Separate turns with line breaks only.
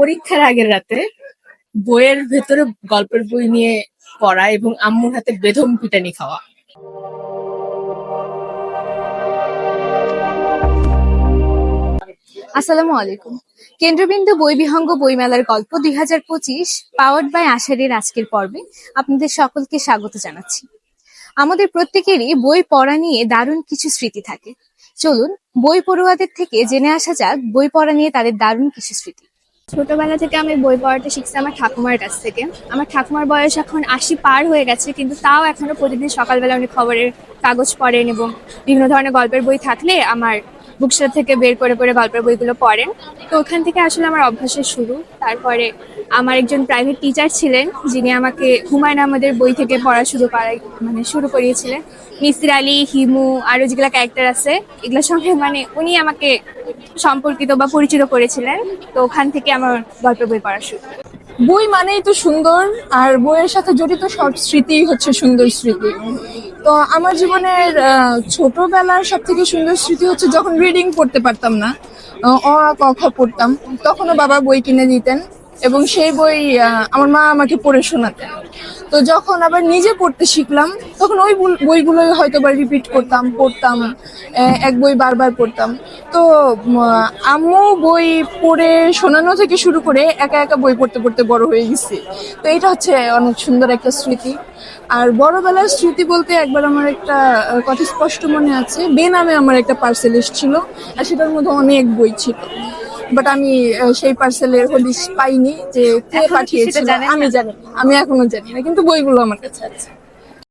পরীক্ষার আগের রাতে বইয়ের ভেতরে গল্পের বই নিয়ে পড়া এবং আম্মুর হাতে বেধম পিটানি খাওয়া।
আসসালামু আলাইকুম। কেন্দ্রবিন্দু বই বিহঙ্গ বইমেলার গল্প দুই হাজার পঁচিশ পাওয়ার্ড বাই আষাঢ়ের আজকের পর্বে আপনাদের সকলকে স্বাগত জানাচ্ছি। আমাদের প্রত্যেকেরই বই পড়া নিয়ে দারুণ কিছু স্মৃতি থাকে। চলুন, বই পড়ুয়াদের থেকে জেনে আসা যাক বই পড়া নিয়ে তাদের দারুণ কিছু স্মৃতি।
ছোটবেলা থেকে আমি বই পড়াটা শিখছি আমার ঠাকুমার কাছ থেকে। আমার ঠাকুমার বয়স এখন আশি পার হয়ে গেছে, কিন্তু তাও এখনও প্রতিদিন সকালবেলা উনি খবরের কাগজ পড়েন এবং বিভিন্ন ধরনের গল্পের বই থাকলে আমার বুকশপ থেকে বের করে করে গল্পের বইগুলো পড়েন। তো ওখান থেকে আসলে আমার অভ্যাসের শুরু। তারপরে আমার একজন প্রাইভেট টিচার ছিলেন, যিনি আমাকে হুমায়ুন আমাদের বই থেকে পড়া শুরু করাই মানে শুরু করিয়েছিলেন। মিসির আলী, হিমু, আরও যেগুলো ক্যারেক্টার আছে, এগুলোর সঙ্গে মানে উনি আমাকে সম্পর্কিত বা পরিচিত করেছিলেন, তো ওখান থেকে আমার গল্পের বই পড়া শুরু
বই মানেই তো সুন্দর, আর বইয়ের সাথে জড়িত সব স্মৃতি হচ্ছে সুন্দর স্মৃতি। তো আমার জীবনের ছোটবেলার সব থেকে সুন্দর স্মৃতি হচ্ছে যখন রিডিং পড়তে পারতাম না অ, ক, খ পড়তাম, তখনও বাবা বই কিনে দিতেন এবং সেই বই আমার মা আমাকে পড়ে শোনাতেন। তো যখন আবার নিজে পড়তে শিখলাম, তখন ওই বই- বইগুলোই হয়তো বা রিপিট করতাম, পড়তাম এক বই বারবার পড়তাম। তো আম্মু বই পড়ে শোনানো থেকে শুরু করে একা একা বই পড়তে পড়তে বড় হয়ে গেছি। তো এটা হচ্ছে অনেক সুন্দর একটা স্মৃতি। আর বড়বেলার স্মৃতি বলতে একবার আমার একটা কথা স্পষ্ট মনে আছে। বেনামে আমার একটা পার্সেল এসেছিল, আর সেটার মধ্যে অনেক বই ছিল। বাট আমি সেই পার্সেলের হদিশ পাইনি যে কে পাঠিয়েছিল আমি জানি। আমি এখনও জানি না কিন্তু বইগুলো আমার কাছে আছে